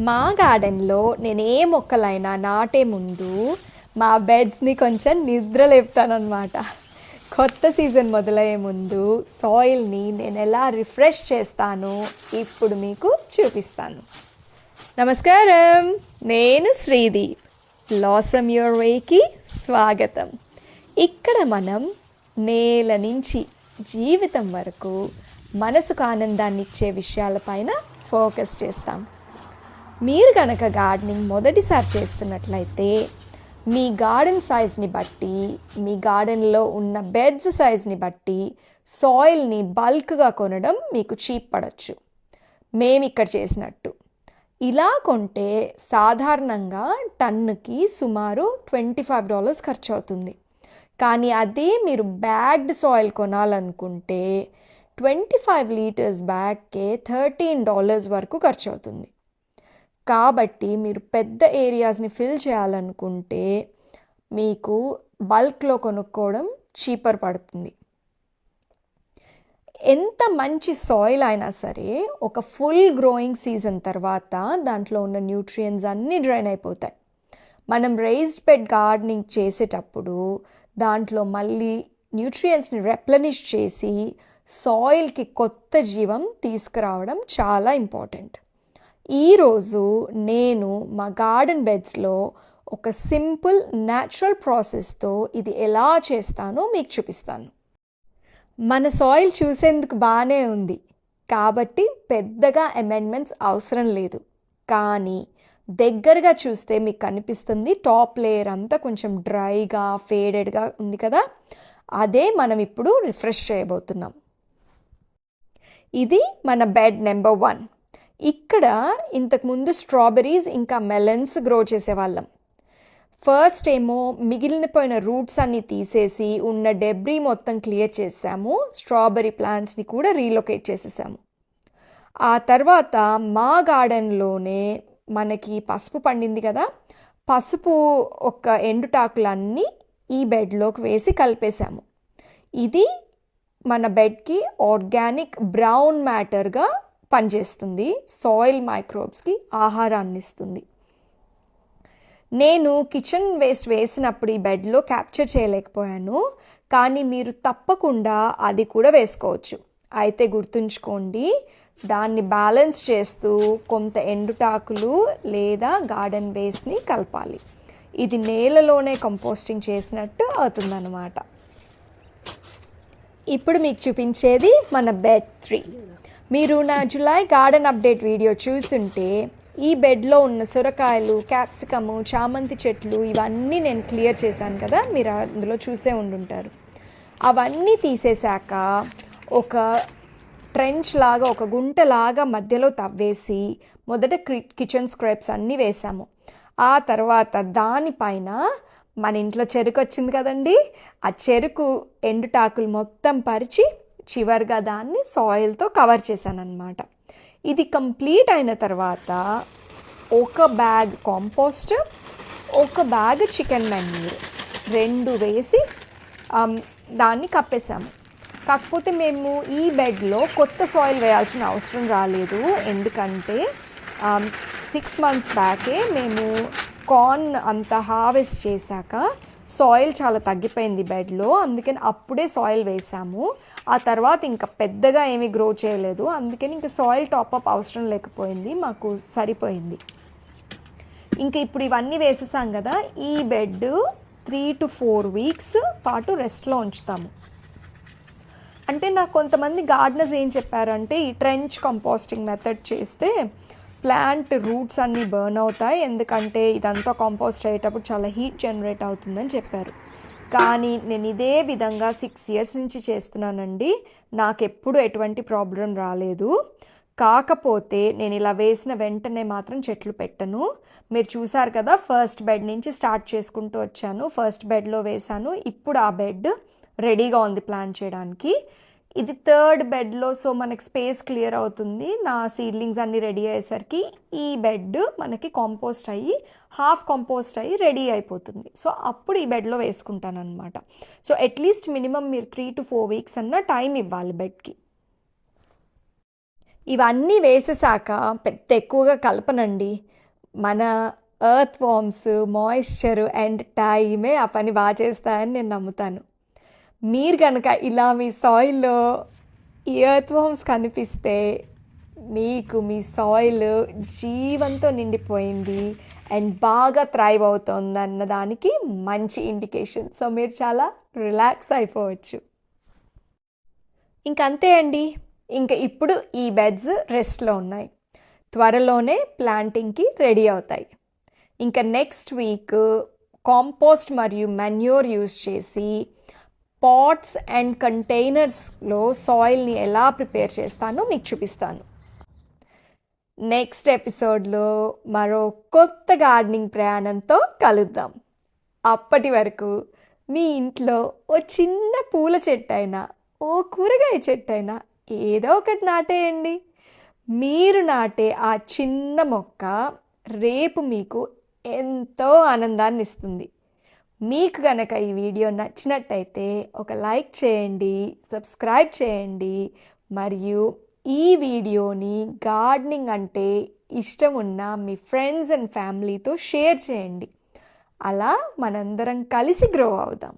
మా గార్డెన్లో నేను ఏ మొక్కలైనా నాటే ముందు మా బెడ్స్ని కొంచెం నిద్ర లేపుతానమాట కొత్త సీజన్ మొదలయ్యే ముందు సాయిల్ని నేను ఎలా రిఫ్రెష్ చేస్తానో ఇప్పుడు మీకు చూపిస్తాను. నమస్కారం. నేను శ్రీదీప్. లాసమ్ యువర్ వేకి స్వాగతం. ఇక్కడ మనం నేల నుంచి జీవితం వరకు మనసుకు ఆనందాన్ని ఇచ్చే విషయాలపైన ఫోకస్ చేస్తాం. మీరు కనుక గార్డెనింగ్ మొదటిసారి చేస్తున్నట్లయితే మీ గార్డెన్ సైజ్ని బట్టి మీ గార్డెన్లో ఉన్న బెడ్స్ సైజ్ని బట్టి సాయిల్ని బల్క్గా కొనడం మీకు చీప్ పడవచ్చు మేము ఇక్కడ చేసినట్టు. ఇలా కొంటే సాధారణంగా టన్నుకి సుమారు ట్వంటీ ఫైవ్ డాలర్స్ ఖర్చు అవుతుంది. కానీ అదే మీరు బ్యాగ్డ్ సాయిల్ కొనాలనుకుంటే ట్వంటీ ఫైవ్ లీటర్స్ బ్యాగ్కే థర్టీన్ డాలర్స్ వరకు ఖర్చు అవుతుంది. కాబట్టి మీరు పెద్ద ఏరియాస్ని ఫిల్ చేయాలనుకుంటే మీకు బల్క్లో కొనుక్కోవడం చీపర్ పడుతుంది. ఎంత మంచి సాయిల్ అయినా సరే ఒక ఫుల్ గ్రోయింగ్ సీజన్ తర్వాత దాంట్లో ఉన్న న్యూట్రియన్స్ అన్నీ డ్రైన్ అయిపోతాయి. మనం రైజ్డ్ బెడ్ గార్డెనింగ్ చేసేటప్పుడు దాంట్లో మళ్ళీ న్యూట్రియన్స్ని రెప్లనిష్ చేసి సాయిల్కి కొత్త జీవం తీసుకురావడం చాలా ఇంపార్టెంట్ ఈరోజు నేను మా గార్డెన్ బెడ్స్లో ఒక సింపుల్ న్యాచురల్ ప్రాసెస్తో ఇది ఎలా చేస్తానో మీకు చూపిస్తాను. మన సాయిల్ చూసేందుకు బాగానే ఉంది కాబట్టి పెద్దగా అమెండ్మెంట్స్ అవసరం లేదు. కానీ దగ్గరగా చూస్తే మీకు కనిపిస్తుంది టాప్ లేయర్ అంతా కొంచెం డ్రైగా ఫేడెడ్గా ఉంది కదా? అదే మనం ఇప్పుడు రిఫ్రెష్ చేయబోతున్నాం. ఇది మన బెడ్ నెంబర్ వన్. ఇక్కడ ఇంతకుముందు స్ట్రాబెరీస్ ఇంకా మెలన్స్ గ్రో చేసేవాళ్ళం. ఫస్ట్ ఏమో మిగిలినపోయిన రూట్స్ అన్ని తీసేసి ఉన్న డెబ్రీ మొత్తం క్లియర్ చేసాము. స్ట్రాబెరీ ప్లాంట్స్ని కూడా రీలొకేట్ చేసేసాము. ఆ తర్వాత మా గార్డెన్లోనే మనకి పసుపు పండింది కదా పసుపు ఒక ఎండుటాకులన్నీ ఈ బెడ్లోకి వేసి కలిపేశాము ఇది మన బెడ్కి ఆర్గానిక్ బ్రౌన్ మ్యాటర్గా పనిచేస్తుంది. సాయిల్ మైక్రోబ్స్కి ఆహారాన్ని ఇస్తుంది నేను కిచెన్ వేస్ట్ వేసినప్పుడు ఈ బెడ్లో క్యాప్చర్ చేయలేకపోయాను. కానీ మీరు తప్పకుండా అది కూడా వేసుకోవచ్చు. అయితే గుర్తుంచుకోండి దాన్ని బ్యాలెన్స్ చేస్తూ కొంత ఎండుటాకులు లేదా గార్డెన్ వేస్ట్ని కలపాలి. ఇది నేలలోనే కంపోస్టింగ్ చేసినట్టు అవుతుందన్నమాట. ఇప్పుడు మీకు చూపించేది మన బెడ్ త్రీ. మీరు నా జులై గార్డెన్ అప్డేట్ వీడియో చూసుంటే ఈ బెడ్లో ఉన్న సొరకాయలు క్యాప్సికము చామంతి చెట్లు ఇవన్నీ నేను క్లియర్ చేశాను కదా మీరు అందులో చూసే ఉండుంటారు. అవన్నీ తీసేశాక ఒక ట్రెంచ్ లాగా ఒక గుంటలాగా మధ్యలో తవ్వేసి మొదట కిచెన్ స్క్రాప్స్ అన్నీ వేసాము ఆ తర్వాత దానిపైన మన ఇంట్లో చెరుకు వచ్చింది కదండి ఆ చెరుకు ఎండుటాకులు మొత్తం పరిచి చివరిగా దాన్ని సాయిల్తో కవర్ చేశాను అనమాట ఇది కంప్లీట్ అయిన తర్వాత ఒక బ్యాగ్ కాంపోస్ట్ ఒక బ్యాగ్ చికెన్ మెన్యూర్ రెండు వేసి దాన్ని కప్పేసాము కాకపోతే మేము ఈ బెడ్లో కొత్త సాయిల్ వేయాల్సిన అవసరం రాలేదు. ఎందుకంటే సిక్స్ మంత్స్ బ్యాకే మేము కార్న్ అంతా హార్వెస్ట్ చేశాక సాయిల్ చాలా తగ్గిపోయింది బెడ్లో. అందుకని అప్పుడే సాయిల్ వేసాము. ఆ తర్వాత ఇంకా పెద్దగా ఏమీ గ్రో చేయలేదు. అందుకని ఇంకా సాయిల్ టాప్అప్ అవసరం లేకపోయింది. మాకు సరిపోయింది. ఇంకా ఇప్పుడు ఇవన్నీ వేసేసాం కదా ఈ bed three to four weeks పాటు రెస్ట్లో ఉంచుతాము. అంటే నాకు కొంతమంది గార్డెనర్స్ ఏం చెప్పారంటే ఈ ట్రెంచ్ కంపోస్టింగ్ మెథడ్ చేస్తే ప్లాంట్ రూట్స్ అన్నీ బర్న్ అవుతాయి. ఎందుకంటే ఇదంతా కంపోస్ట్ అయ్యేటప్పుడు చాలా హీట్ జనరేట్ అవుతుందని చెప్పారు. కానీ నేను ఇదే విధంగా సిక్స్ ఇయర్స్ నుంచి చేస్తున్నానండి. నాకు ఎప్పుడు ఎటువంటి ప్రాబ్లం రాలేదు. కాకపోతే నేను ఇలా వేసిన వెంటనే మాత్రం చెట్లు పెట్టను. మీరు చూసారు కదా ఫస్ట్ బెడ్ నుంచి స్టార్ట్ చేసుకుంటూ వచ్చాను. ఫస్ట్ బెడ్లో వేశాను. ఇప్పుడు ఆ బెడ్ రెడీగా ఉంది ప్లాన్ చేయడానికి. ఇది థర్డ్ బెడ్లో సో మనకి స్పేస్ క్లియర్ అవుతుంది. నా సీడ్లింగ్స్ అన్నీ రెడీ అయ్యేసరికి ఈ బెడ్ మనకి కాంపోస్ట్ అయ్యి హాఫ్ కాంపోస్ట్ అయ్యి రెడీ అయిపోతుంది. సో అప్పుడు ఈ బెడ్లో వేసుకుంటాను అనమాట సో అట్లీస్ట్ మినిమం మీరు త్రీ టు ఫోర్ వీక్స్ అన్న టైం ఇవ్వాలి బెడ్కి. ఇవన్నీ వేసేసాక పెద్ద ఎక్కువగా కలపనండి. మన ఎర్త్ వామ్స్ మాయిశ్చర్ అండ్ టైమే ఆ పని బాగా చేస్తాయని నేను నమ్ముతాను. మీరు కనుక ఇలా మీ సాయిల్లో ఈ ఎర్త్ కనిపిస్తే మీకు మీ సాయిల్ జీవంతో నిండిపోయింది అండ్ బాగా థ్రైవ్ అవుతుంది అన్న దానికి మంచి ఇండికేషన్ సో మీరు చాలా రిలాక్స్ అయిపోవచ్చు. ఇంకంతే అండి. ఇంకా ఇప్పుడు ఈ బెడ్స్ రెస్ట్లో ఉన్నాయి. త్వరలోనే ప్లాంటింగ్కి రెడీ అవుతాయి. ఇంకా నెక్స్ట్ వీక్ కాంపోస్ట్ మరియు మెన్యూర్ యూస్ చేసి పాట్స్ అండ్ కంటైనర్స్లో సాయిల్ని ఎలా ప్రిపేర్ చేస్తానో మీకు చూపిస్తాను. నెక్స్ట్ ఎపిసోడ్లో మరో కొత్త గార్డెనింగ్ ప్రయాణంతో కలుద్దాం. అప్పటి వరకు మీ ఇంట్లో ఓ చిన్న పూల చెట్టు అయినా ఓ కూరగాయ చెట్టు అయినా ఏదో ఒకటి నాటేయండి. మీరు నాటే ఆ చిన్న మొక్క రేపు మీకు ఎంతో ఆనందాన్ని ఇస్తుంది మీకు కనుక ఈ వీడియో నచ్చినట్టయితే ఒక లైక్ చేయండి సబ్స్క్రైబ్ చేయండి. మరియు ఈ వీడియోని గార్డెనింగ్ అంటే ఇష్టం ఉన్న మీ ఫ్రెండ్స్ అండ్ ఫ్యామిలీతో షేర్ చేయండి. అలా మనందరం కలిసి గ్రో అవుదాం.